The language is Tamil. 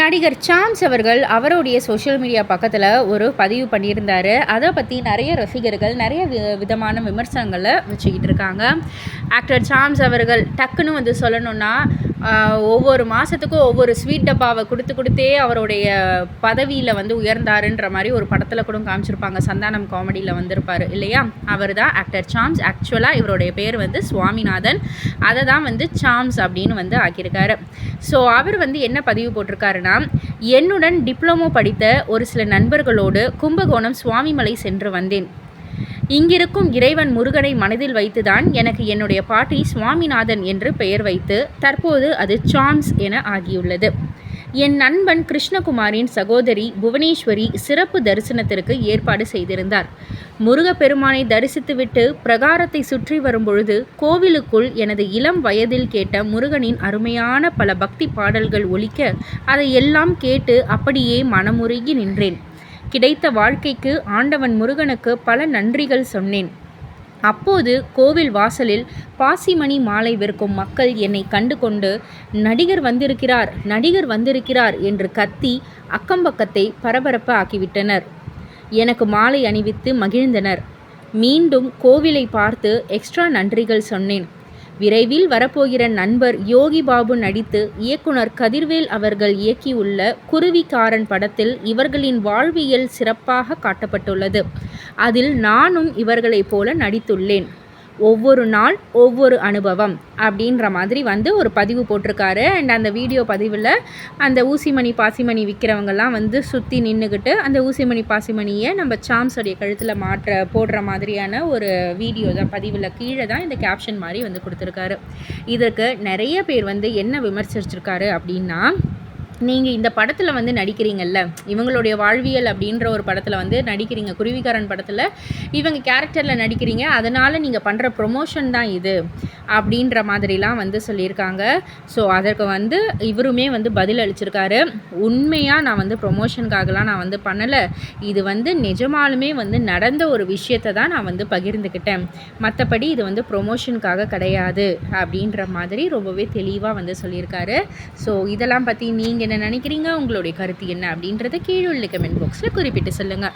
நடிகர் சாம்ஸ் அவர்கள் அவருடைய சோஷியல் மீடியா பக்கத்தில் ஒரு பதிவு பண்ணியிருந்தார். அதை பற்றி நிறைய ரசிகர்கள் நிறைய விதமான விமர்சனங்களை வச்சுக்கிட்டு இருக்காங்க. ஆக்டர் சாம்ஸ் அவர்கள் டக்குன்னு வந்து சொல்லணுன்னா ஒவ்வொரு மாதத்துக்கும் ஒவ்வொரு ஸ்வீட் டப்பாவை கொடுத்து கொடுத்தே அவருடைய பதவியில் வந்து உயர்ந்தாருன்ற மாதிரி ஒரு படத்தில் கூட காமிச்சிருப்பாங்க. சந்தானம் காமெடியில் வந்திருப்பார் இல்லையா? அவர் தான் ஆக்டர் சாம்ஸ் ஆக்சுவலாக இவருடைய பேர் வந்து சுவாமிநாதன். அதை தான் வந்து சாம்ஸ் அப்படின்னு வந்து ஆக்கியிருக்காரு. ஸோ அவர் வந்து என்ன பதிவு போட்டிருக்காருன்னா என்னுடன் டிப்ளமோ படித்த ஒரு சில நண்பர்களோடு கும்பகோணம் சுவாமிமலை சென்று வந்தேன். இங்கிருக்கும் இறைவன் முருகனை மனதில் வைத்துதான் எனக்கு என்னுடைய பாட்டி சுவாமிநாதன் என்று பெயர் வைத்து தற்போது அது சாம்ஸ் என ஆகியுள்ளது. என் நண்பன் கிருஷ்ணகுமாரின் சகோதரி புவனேஸ்வரி சிறப்பு தரிசனத்திற்கு ஏற்பாடு செய்திருந்தார். முருகப்பெருமானை தரிசித்துவிட்டு பிரகாரத்தை சுற்றி வரும்பொழுது கோவிலுக்குள் எனது இளம் வயதில் கேட்ட முருகனின் அருமையான பல பக்தி பாடல்கள் ஒலிக்க அதை எல்லாம் கேட்டு அப்படியே மனமுருகி நின்றேன். கிடைத்த வாழ்க்கைக்கு ஆண்டவன் முருகனுக்கு பல நன்றிகள் சொன்னேன். அப்போது கோவில் வாசலில் பாசிமணி மாலை விற்கும் மக்கள் என்னை கண்டு கொண்டு நடிகர் வந்திருக்கிறார் நடிகர் வந்திருக்கிறார் என்று கத்தி அக்கம்பக்கத்தை பரபரப்ப ஆக்கிவிட்டனர். எனக்கு மாலை அணிவித்து மகிழ்ந்தனர். மீண்டும் கோவிலை பார்த்து எக்ஸ்ட்ரா நன்றிகள் சொன்னேன். விரைவில் வரப்போகிற நண்பர் யோகி பாபு நடித்து இயக்குனர் கதிர்வேல் அவர்கள் இயக்கியுள்ள குருவிக்காரன் படத்தில் இவர்களின் வாழ்வியல் சிறப்பாக காட்டப்பட்டுள்ளது. அதில் நானும் இவர்களைப் போல நடித்துள்ளேன். ஒவ்வொரு நாள் ஒவ்வொரு அனுபவம் அப்படின்ற மாதிரி வந்து ஒரு பதிவு போட்டிருக்காரு. அண்ட் அந்த வீடியோ பதிவில் அந்த ஊசிமணி பாசிமணி விற்கிறவங்கெல்லாம் வந்து சுற்றி நின்றுக்கிட்டு அந்த ஊசிமணி பாசிமணியை நம்ம சாம்ஸோடைய கழுத்தில் மாற்ற போடுற மாதிரியான ஒரு வீடியோ தான் பதிவில் கீழே தான் இந்த கேப்ஷன் மாதிரி வந்து கொடுத்துருக்காரு. இதற்கு நிறைய பேர் வந்து என்ன விமர்சிச்சிருக்காரு அப்படின்னா நீங்கள் இந்த படத்தில் வந்து நடிக்கிறீங்கல்ல இவங்களுடைய வாழ்வியல் அப்படின்ற ஒரு படத்தில் வந்து நடிக்கிறீங்க குருவிகாரன் படத்தில் இவங்க கேரக்டரில் நடிக்கிறீங்க அதனால் நீங்கள் பண்ணுற ப்ரொமோஷன் தான் இது. அப்படின்ற மாதிரிலாம் வந்து சொல்லியிருக்காங்க. ஸோ அதற்கு வந்து இவருமே வந்து பதில் அளிச்சிருக்காரு. உண்மையாக நான் வந்து ப்ரொமோஷனுக்காகலாம் நான் வந்து பண்ணலை. இது வந்து நிஜமாலுமே வந்து நடந்த ஒரு விஷயத்தை தான் நான் வந்து பகிர்ந்துக்கிட்டேன் மற்றபடி இது வந்து ப்ரொமோஷனுக்காக கிடையாது அப்படின்ற மாதிரி ரொம்பவே தெளிவாக வந்து சொல்லியிருக்காரு. ஸோ இதெல்லாம் பற்றி நீங்கள் என்ன நினைக்கிறீங்க? உங்களுடைய கருத்து என்ன அப்படின்றத கீழே உள்ள கமெண்ட் பாக்ஸில் குறிப்பிட்டு சொல்லுங்கள்